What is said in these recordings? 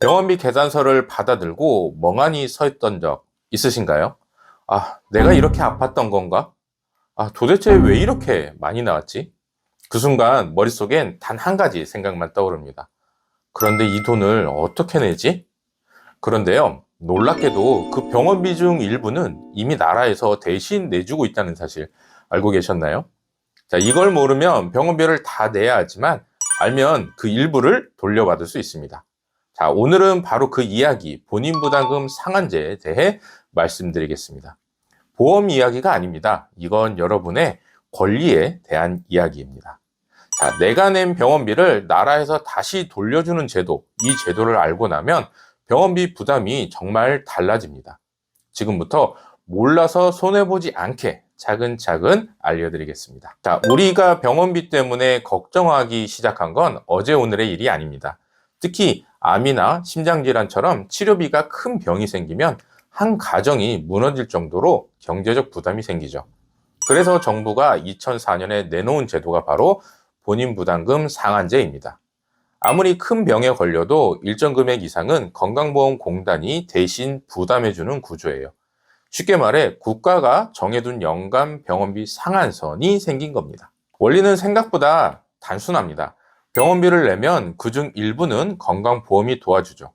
병원비 계산서를 받아들고 멍하니 서 있던 적 있으신가요? 아, 내가 이렇게 아팠던 건가? 아, 도대체 왜 이렇게 많이 나왔지? 그 순간 머릿속엔 단 한 가지 생각만 떠오릅니다. 그런데 이 돈을 어떻게 내지? 그런데요, 놀랍게도 그 병원비 중 일부는 이미 나라에서 대신 내주고 있다는 사실 알고 계셨나요? 자, 이걸 모르면 병원비를 다 내야 하지만 알면 그 일부를 돌려받을 수 있습니다. 자, 오늘은 바로 그 이야기, 본인 부담금 상한제에 대해 말씀드리겠습니다. 보험 이야기가 아닙니다. 이건 여러분의 권리에 대한 이야기입니다. 자, 내가 낸 병원비를 나라에서 다시 돌려주는 제도, 이 제도를 알고 나면 병원비 부담이 정말 달라집니다. 지금부터 몰라서 손해보지 않게 차근차근 알려드리겠습니다. 자, 우리가 병원비 때문에 걱정하기 시작한 건 어제 오늘의 일이 아닙니다. 특히 암이나 심장질환처럼 치료비가 큰 병이 생기면 한 가정이 무너질 정도로 경제적 부담이 생기죠. 그래서 정부가 2004년에 내놓은 제도가 바로 본인 부담금 상한제입니다. 아무리 큰 병에 걸려도 일정 금액 이상은 건강보험공단이 대신 부담해주는 구조예요. 쉽게 말해 국가가 정해둔 연간 병원비 상한선이 생긴 겁니다. 원리는 생각보다 단순합니다. 병원비를 내면 그중 일부는 건강보험이 도와주죠.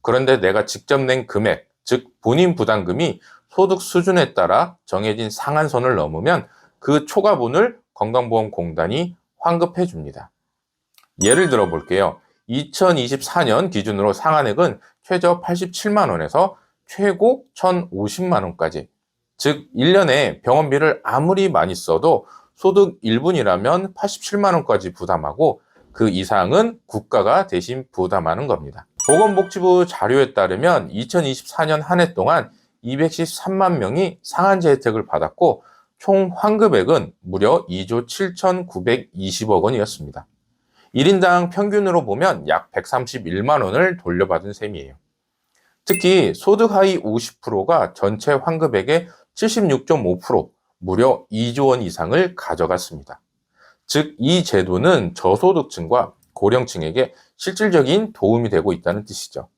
그런데 내가 직접 낸 금액, 즉 본인 부담금이 소득 수준에 따라 정해진 상한선을 넘으면 그 초과분을 건강보험공단이 환급해 줍니다. 예를 들어 볼게요. 2024년 기준으로 상한액은 최저 87만 원에서 최고 1,050만 원까지. 즉 1년에 병원비를 아무리 많이 써도 소득 1분이라면 87만 원까지 부담하고 그 이상은 국가가 대신 부담하는 겁니다. 보건복지부 자료에 따르면 2024년 한 해 동안 213만 명이 상한제 혜택을 받았고 총 환급액은 무려 2조 7,920억 원이었습니다. 1인당 평균으로 보면 약 131만 원을 돌려받은 셈이에요. 특히 소득 하위 50%가 전체 환급액의 76.5% 무려 2조 원 이상을 가져갔습니다. 즉, 이 제도는 저소득층과 고령층에게 실질적인 도움이 되고 있다는 뜻이죠.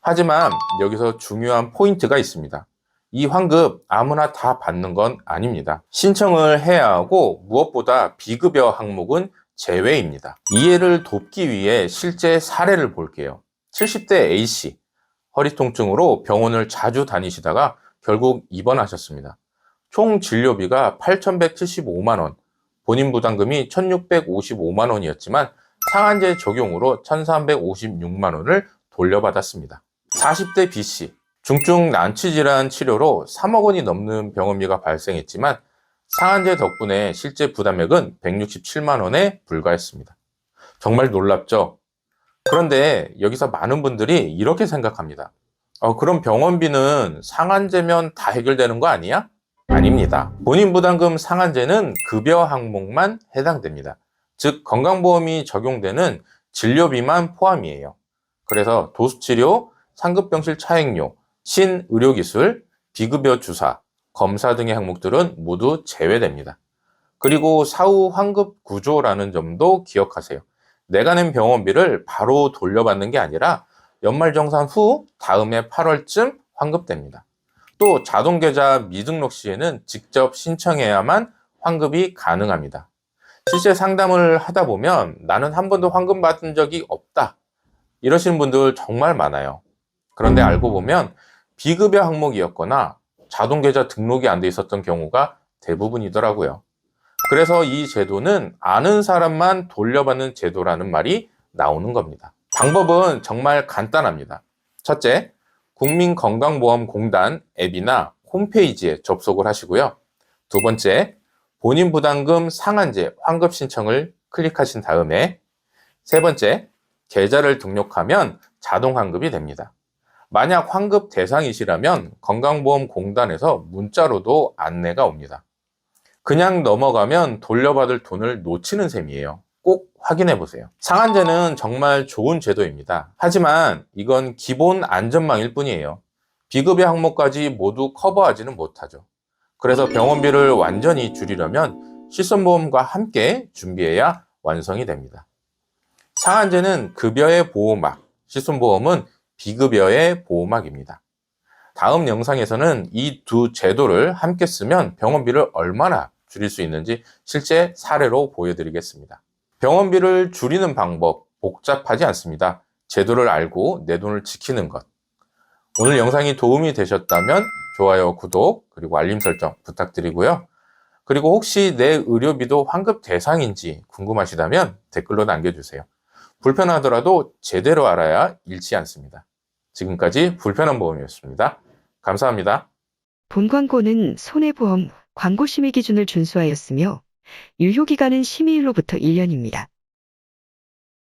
하지만 여기서 중요한 포인트가 있습니다. 이 환급 아무나 다 받는 건 아닙니다. 신청을 해야 하고 무엇보다 비급여 항목은 제외입니다. 이해를 돕기 위해 실제 사례를 볼게요. 70대 A씨, 허리 통증으로 병원을 자주 다니시다가 결국 입원하셨습니다. 총 진료비가 8,175만 원, 본인 부담금이 1,655만 원이었지만 상한제 적용으로 1,356만 원을 돌려받았습니다. 40대 B씨, 중증 난치질환 치료로 3억 원이 넘는 병원비가 발생했지만 상한제 덕분에 실제 부담액은 167만 원에 불과했습니다. 정말 놀랍죠? 그런데 여기서 많은 분들이 이렇게 생각합니다. 어, 그럼 병원비는 상한제면 다 해결되는 거 아니야? 아닙니다. 본인 부담금 상한제는 급여 항목만 해당됩니다. 즉 건강보험이 적용되는 진료비만 포함이에요. 그래서 도수치료, 상급병실 차액료, 신의료기술, 비급여 주사, 검사 등의 항목들은 모두 제외됩니다. 그리고 사후 환급 구조라는 점도 기억하세요. 내가 낸 병원비를 바로 돌려받는 게 아니라 연말정산 후 다음해 8월쯤 환급됩니다. 또 자동계좌 미등록 시에는 직접 신청해야만 환급이 가능합니다. 실제 상담을 하다 보면 나는 한 번도 환급 받은 적이 없다. 이러시는 분들 정말 많아요. 그런데 알고 보면 비급여 항목이었거나 자동계좌 등록이 안 돼 있었던 경우가 대부분이더라고요. 그래서 이 제도는 아는 사람만 돌려받는 제도라는 말이 나오는 겁니다. 방법은 정말 간단합니다. 첫째, 국민건강보험공단 앱이나 홈페이지에 접속을 하시고요. 두 번째, 본인 부담금 상한제 환급 신청을 클릭하신 다음에 세 번째, 계좌를 등록하면 자동 환급이 됩니다. 만약 환급 대상이시라면 건강보험공단에서 문자로도 안내가 옵니다. 그냥 넘어가면 돌려받을 돈을 놓치는 셈이에요. 꼭 확인해 보세요. 상한제는 정말 좋은 제도입니다. 하지만 이건 기본 안전망일 뿐이에요. 비급여 항목까지 모두 커버하지는 못하죠. 그래서 병원비를 완전히 줄이려면 실손보험과 함께 준비해야 완성이 됩니다. 상한제는 급여의 보호막, 실손보험은 비급여의 보호막입니다. 다음 영상에서는 이 두 제도를 함께 쓰면 병원비를 얼마나 줄일 수 있는지 실제 사례로 보여드리겠습니다. 병원비를 줄이는 방법 복잡하지 않습니다. 제도를 알고 내 돈을 지키는 것. 오늘 영상이 도움이 되셨다면 좋아요, 구독, 그리고 알림 설정 부탁드리고요. 그리고 혹시 내 의료비도 환급 대상인지 궁금하시다면 댓글로 남겨주세요. 불편하더라도 제대로 알아야 잃지 않습니다. 지금까지 불편한 보험이었습니다. 감사합니다. 본 광고는 손해보험 광고 심의 기준을 준수하였으며 유효기간은 심의일로부터 1년입니다.